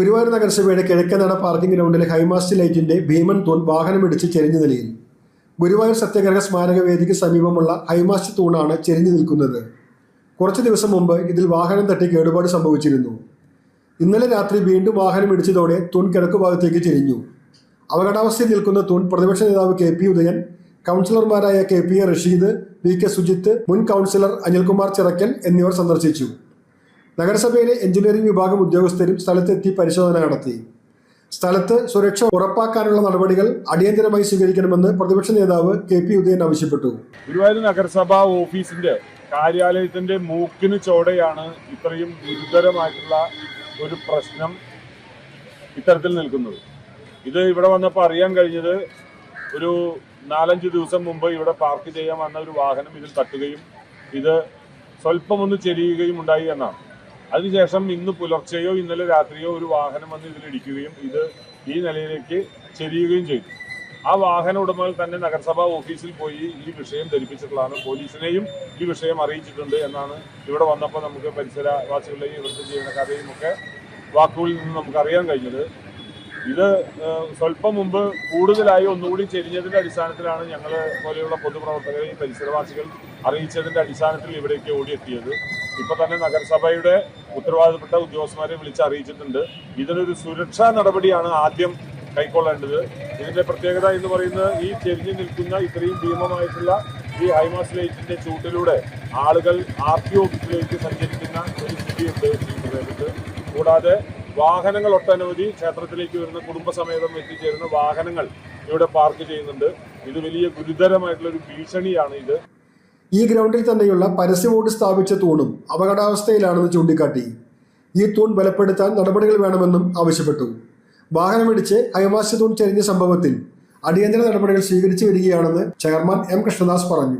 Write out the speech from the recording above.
ഗുരുവായൂർ നഗരസഭയുടെ കിഴക്കനട parking ഗ്രൗണ്ടിലെ high mast ലൈറ്റിന്റെ ഭീമൻ തൂൺ വാഹനമിടിച്ച് ചെരിഞ്ഞ നിലയിൽ ഗുരുവായൂർ സത്യാഗ്രഹ സ്മാരകവേദിക്ക് സമീപമുള്ള ഹൈമാസ്റ്റ് തൂണാണ് ചെരിഞ്ഞു നിൽക്കുന്നത്. കുറച്ച് ദിവസം മുമ്പ് ഇതിൽ വാഹനം തട്ടി കേടുപാട് സംഭവിച്ചിരുന്നു. ഇന്നലെ രാത്രി വീണ്ടും വാഹനം ഇടിച്ചതോടെ തൂൺ കിഴക്കു ഭാഗത്തേക്ക് ചെരിഞ്ഞു. അപകടാവസ്ഥയിൽ നിൽക്കുന്ന തൂൺ പ്രതിപക്ഷ നേതാവ് കെ പി ഉദയൻ കൗൺസിലർമാരായ K P A Rasheed V K Sujith മുൻ കൗൺസിലർ അനിൽകുമാർ ചിറക്കൽ എന്നിവർ സന്ദർശിച്ചു. നഗരസഭയിലെ എഞ്ചിനീയറിംഗ് വിഭാഗം ഉദ്യോഗസ്ഥരും സ്ഥലത്തെത്തി പരിശോധന നടത്തി. സ്ഥലത്ത് സുരക്ഷ ഉറപ്പാക്കാനുള്ള നടപടികൾ അടിയന്തരമായി സ്വീകരിക്കണമെന്ന് പ്രതിപക്ഷ നേതാവ് കെ പി ഉദയൻ ആവശ്യപ്പെട്ടു. ഗുരുവായൂർ നഗരസഭാ ഓഫീസിന്റെ കാര്യാലയത്തിന്റെ മൂക്കിന് ചോടെയാണ് ഇത്രയും ഗുരുതരമായിട്ടുള്ള ഒരു പ്രശ്നം ഇത്തരത്തിൽ നിൽക്കുന്നത്. ഇത് ഇവിടെ വന്നപ്പോൾ അറിയാൻ കഴിഞ്ഞത് ഒരു നാലഞ്ച് ദിവസം മുമ്പ് ഇവിടെ പാർക്ക് ചെയ്യാൻ വന്ന ഒരു വാഹനം ഇതിൽ തട്ടുകയും ഇത് സ്വല്പമൊന്ന് ചെരിയുകയും ഉണ്ടായി എന്നാണ്. അതിനുശേഷം ഇന്ന് പുലർച്ചെയോ ഇന്നലെ രാത്രിയോ ഒരു വാഹനം വന്ന് ഇതിലിടിക്കുകയും ഇത് ഈ നിലയിലേക്ക് ചെരിയുകയും ചെയ്തു. ആ വാഹന ഉടമകൾ തന്നെ നഗരസഭാ ഓഫീസിൽ പോയി ഈ വിഷയം ധരിപ്പിച്ചിട്ടുള്ളതാണ്. പോലീസിനെയും ഈ വിഷയം അറിയിച്ചിട്ടുണ്ട് എന്നാണ് ഇവിടെ വന്നപ്പോൾ നമുക്ക് പരിസരവാസികളുടെയും ഇവിടുത്തെ ജീവനക്കാരെയും ഒക്കെ വാക്കുകളിൽ നിന്ന് നമുക്ക് അറിയാൻ കഴിഞ്ഞത്. ഇത് സ്വല്പം മുമ്പ് കൂടുതലായി ഒന്നുകൂടി ചെരിഞ്ഞതിന്റെ അടിസ്ഥാനത്തിലാണ് ഞങ്ങൾ പോലെയുള്ള പൊതുപ്രവർത്തകരെ ഈ പരിസരവാസികൾ അറിയിച്ചതിന്റെ അടിസ്ഥാനത്തിൽ ഇവിടേക്ക് ഓടിയെത്തിയത്. ഇപ്പോൾ തന്നെ നഗരസഭയുടെ ഉത്തരവാദിത്തപ്പെട്ട ഉദ്യോഗസ്ഥന്മാരെ വിളിച്ച് അറിയിച്ചിട്ടുണ്ട്. ഇതിനൊരു സുരക്ഷാ നടപടിയാണ് ആദ്യം കൈക്കൊള്ളേണ്ടത്. ഇതിന്റെ പ്രത്യേകത എന്ന് പറയുന്നത് ഈ ചെരിഞ്ഞു നിൽക്കുന്ന ഇത്രയും ഭീമമായിട്ടുള്ള ഈ ഹൈമാസ് ലൈറ്റിന്റെ ചൂട്ടിലൂടെ ആളുകൾ ആർ ടി ഓഫീസിലേക്ക് സഞ്ചരിക്കുന്ന ഒരു ഈ കൂടാതെ വാഹനങ്ങൾ ഒട്ടനവധി ക്ഷേത്രത്തിലേക്ക് വരുന്ന കുടുംബസമേതം എത്തിച്ചേരുന്ന വാഹനങ്ങൾ ഇവിടെ പാർക്ക് ചെയ്യുന്നുണ്ട്. ഇത് വലിയ ഗുരുതരമായിട്ടുള്ള ഒരു ഭീഷണിയാണ് ഇത്. ഈ ഗ്രൗണ്ടിൽ തന്നെയുള്ള പരസ്യ ബോർഡ് സ്ഥാപിച്ച തൂണും അപകടാവസ്ഥയിലാണെന്ന് ചൂണ്ടിക്കാട്ടി. ഈ തൂൺ ബലപ്പെടുത്താൻ നടപടികൾ വേണമെന്നും ആവശ്യപ്പെട്ടു. വാഹനമിടിച്ച് ഹൈമാസ്റ്റ് തൂൺ ചെരിഞ്ഞ സംഭവത്തിൽ അടിയന്തര നടപടികൾ സ്വീകരിച്ചു വരികയാണെന്ന് ചെയർമാൻ എം കൃഷ്ണദാസ് പറഞ്ഞു.